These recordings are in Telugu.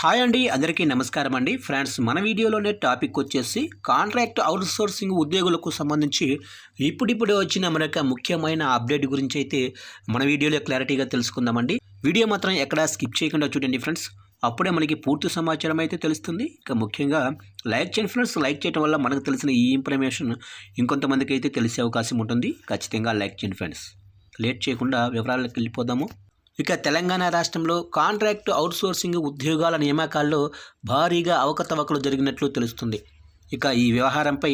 హాయ్ అండి అందరికీ నమస్కారం అండి. ఫ్రెండ్స్ మన వీడియోలోనే టాపిక్ వచ్చేసి కాంట్రాక్ట్ అవుట్సోర్సింగ్ ఉద్యోగులకు సంబంధించి ఇప్పుడిప్పుడు వచ్చిన మన ముఖ్యమైన అప్డేట్ గురించి అయితే మన వీడియోలో క్లారిటీగా తెలుసుకుందామండి. వీడియో మాత్రం ఎక్కడా స్కిప్ చేయకుండా చూడండి ఫ్రెండ్స్. అప్పుడే మనకి పూర్తి సమాచారం అయితే తెలుస్తుంది. ఇక ముఖ్యంగా లైక్ చేయండి ఫ్రెండ్స్. లైక్ చేయడం వల్ల మనకు తెలిసిన ఈ ఇన్ఫర్మేషన్ ఇంకొంతమందికి అయితే తెలిసే అవకాశం ఉంటుంది. ఖచ్చితంగా లైక్ చేయండి ఫ్రెండ్స్. లేట్ చేయకుండా వివరాలకు వెళ్ళిపోదాము. ఇక తెలంగాణ రాష్ట్రంలో కాంట్రాక్ట్ అవుట్సోర్సింగ్ ఉద్యోగాల నియామకాల్లో భారీగా అవకతవకలు జరిగినట్లు తెలుస్తుంది. ఇక ఈ వ్యవహారంపై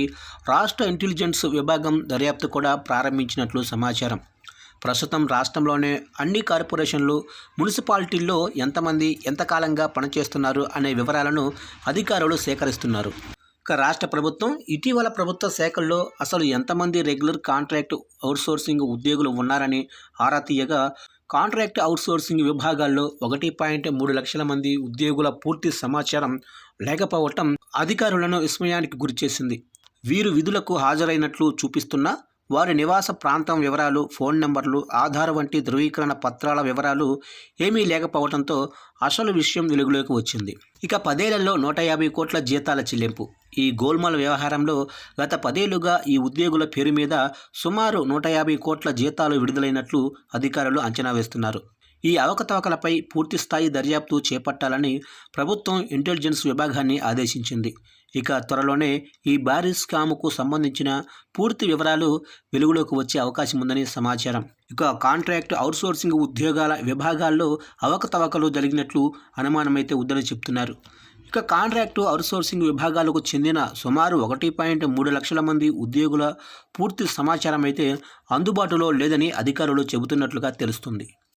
రాష్ట్ర ఇంటెలిజెన్స్ విభాగం దర్యాప్తు కూడా ప్రారంభించినట్లు సమాచారం. ప్రస్తుతం రాష్ట్రంలోనే అన్ని కార్పొరేషన్లు మున్సిపాలిటీల్లో ఎంతమంది ఎంతకాలంగా పనిచేస్తున్నారు అనే వివరాలను అధికారులు సేకరిస్తున్నారు. ఇక రాష్ట్ర ప్రభుత్వం ఇటీవల ప్రభుత్వ శాఖల్లో అసలు ఎంతమంది రెగ్యులర్ కాంట్రాక్ట్ అవుట్సోర్సింగ్ ఉద్యోగులు ఉన్నారని ఆరా తీయగా కాంట్రాక్ట్ అవుట్సోర్సింగ్ విభాగాల్లో ఒకటి పాయింట్ మూడు లక్షల మంది ఉద్యోగుల పూర్తి సమాచారం లేకపోవటం అధికారులను విస్మయానికి గురిచేసింది. వీరు విధులకు హాజరైనట్లు చూపిస్తున్న వారి నివాస ప్రాంతం వివరాలు ఫోన్ నెంబర్లు ఆధార్ వంటి ధృవీకరణ పత్రాల వివరాలు ఏమీ లేకపోవడంతో అసలు విషయం వెలుగులోకి వచ్చింది. ఇక పదేళ్ళలో నూట యాభై కోట్ల జీతాల చెల్లింపు. ఈ గోల్మాల్ వ్యవహారంలో గత పదేళ్ళుగా ఈ ఉద్యోగుల పేరు మీద సుమారు నూట యాభై కోట్ల జీతాలు విడుదలైనట్లు అధికారులు అంచనా వేస్తున్నారు. ఈ అవకతవకలపై పూర్తిస్థాయి దర్యాప్తు చేపట్టాలని ప్రభుత్వం ఇంటెలిజెన్స్ విభాగాన్ని ఆదేశించింది. ఇక త్వరలోనే ఈ భారీ స్కామ్కు సంబంధించిన పూర్తి వివరాలు వెలుగులోకి వచ్చే అవకాశం ఉందని సమాచారం. ఇక కాంట్రాక్ట్ అవుట్సోర్సింగ్ ఉద్యోగాల విభాగాల్లో అవకతవకలు జరిగినట్లు అనుమానమైతే ఉందని చెప్తున్నారు. ఇక కాంట్రాక్టు అవుట్సోర్సింగ్ విభాగాలకు చెందిన సుమారు ఒకటి పాయింట్ మూడు లక్షల మంది ఉద్యోగుల పూర్తి సమాచారం అయితే అందుబాటులో లేదని అధికారులు చెబుతున్నట్లుగా తెలుస్తుంది.